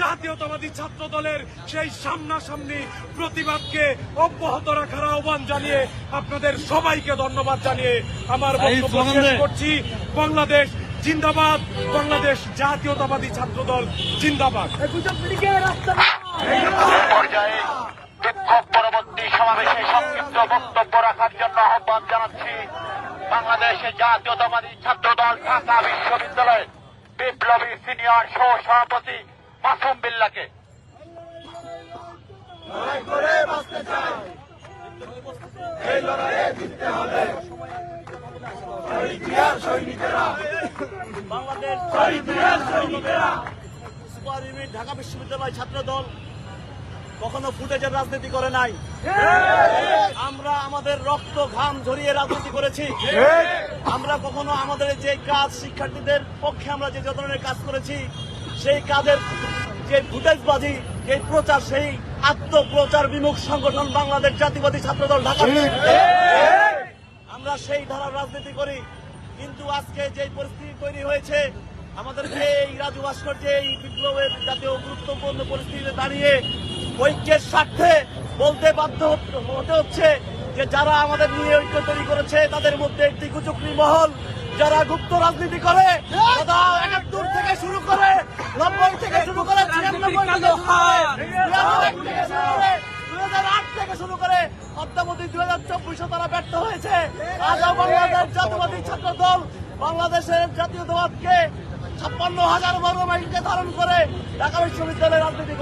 জাতীয়তাবাদী ছাত্র দলের সেই সামনাসামনি প্রতিবাদকে অব্যাহত রাখার আহ্বান জানিয়ে আপনাদের সবাইকে ধন্যবাদ জানিয়ে আমার বক্তব্য শেষ করছি। বাংলাদেশ জিন্দাবাদ বাংলাদেশ জাতীয়তাবাদী ছাত্র দল জিন্দাবাদ পর্যায়ে বিক্ষোভ পরবর্তী সমাবেশে সংক্ষিপ্ত বক্তব্য রাখার জন্য আহ্বান জানাচ্ছি বাংলাদেশ জাতীয়তাবাদী ছাত্র দল ঢাকা বিশ্ববিদ্যালয়ের বিপ্লবী সিনিয়র সহ সভাপতি মাসুম বিল্লাকে। ঢাকা বিশ্ববিদ্যালয় ছাত্র দল কখনো ফুটেজের রাজনীতি করে নাই আমরা আমাদের রক্ত ঘাম ঝরিয়ে রাজনীতি করেছি। আমরা কখনো আমাদের যে কাজ শিক্ষার্থীদের পক্ষে আমরা যে ধরনের কাজ করেছি সেই কাজের যে ফুটেজবাজি যে প্রচার সেই আত্মপ্রচার বিমুখ সংগঠন বাংলাদেশ জাতীয়বাদী ছাত্র দল ঢাকা আমরা সেই ধারার রাজনীতি করি। কিন্তু আজকে যে পরিস্থিতি তৈরি হয়েছে আমাদেরকে এই রাজু ভাস্কর্য এই বিপ্লবের জাতীয় গুরুত্বপূর্ণ পরিস্থিতিতে দাঁড়িয়ে ঐক্যের স্বার্থে বলতে বাধ্য হতে- হতে হচ্ছে যে যারা আমাদের নিয়ে ঐক্য তৈরি করেছে তাদের মধ্যে একটি কুচুকরি মহল যারা গুপ্ত রাজনীতি করে থেকে শুরু করে, নব্বই থেকে শুরু করে হাজার আট থেকে শুরু করে দুই হাজার চব্বিশে তারা ব্যর্থ হয়েছে। ছাপ্পান্ন হাজার বর্গ ধারণ করে রাজনীতি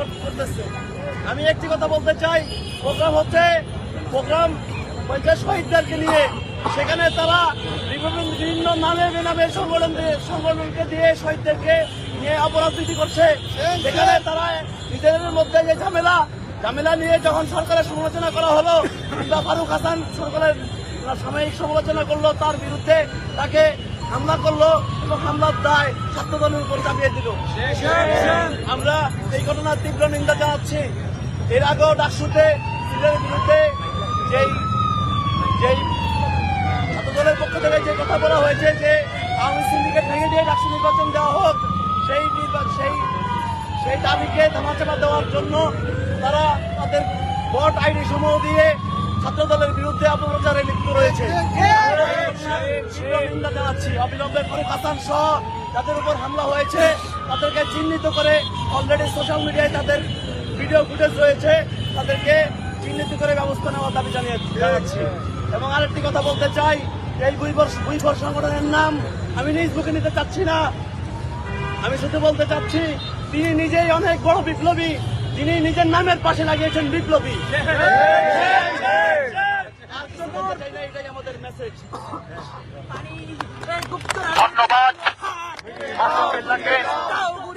আমি একটি কথা বলতে চাই, প্রোগ্রাম হচ্ছে, প্রোগ্রাম শহীদদেরকে নিয়ে। সেখানে তারা বিভিন্ন বিভিন্ন নামে বেনামে সংগঠন দিয়ে- সংগঠনকে দিয়ে শহীদদেরকে নিয়ে অপরাজনীতি করছে। সেখানে তারা নিজেদের মধ্যে যে ঝামেলা ঝামেলা নিয়ে যখন সরকারের সমালোচনা করা হলো, কিংবা ফারুক হাসান সরকারের সাময়িক সমালোচনা করল, তার বিরুদ্ধে তাকে হামলা করল এবং হামলার দায় ছাত্র দলের উপর চাপিয়ে দিল। আমরা এই ঘটনার তীব্র নিন্দা জানাচ্ছি। এর আগেও ডাকসুতে বিরুদ্ধে যেই যেই ছাত্র দলের পক্ষ থেকে যে কথা বলা হয়েছে যে আওয়ামী সিন্ডিকেট ভেঙে দিয়ে ডাকসু নির্বাচন দেওয়া হোক সেই নির্বা- সেই সেই দাবিকে ধামাচাপা দেওয়ার জন্য তারা তাদের ভোট আইডি সমূহ দিয়ে ছাত্র দলের বিরুদ্ধে অপপ্রচারে লিপ্ত রয়েছে। জানাচ্ছি, অবিলম্বে ফারুক হাসান সহ যাদের উপর হামলা হয়েছে, তাদেরকে চিহ্নিত করে অলরেডি সোশ্যাল মিডিয়ায় তাদের ভিডিও ফুটেজ রয়েছে, তাদেরকে চিহ্নিত করে ব্যবস্থা নেওয়ার দাবি জানিয়ে জানাচ্ছি। এবং আরেকটি কথা বলতে চাই, এই বুইবর বুইবর সংগঠনের নাম আমি নিজ বুকে নিতে চাচ্ছি না। আমি শুধু বলতে চাচ্ছি তিনি নিজেই অনেক বড় বিপ্লবী। তিনি নিজের নামের পাশে লাগিয়েছেন বিপ্লবী। আর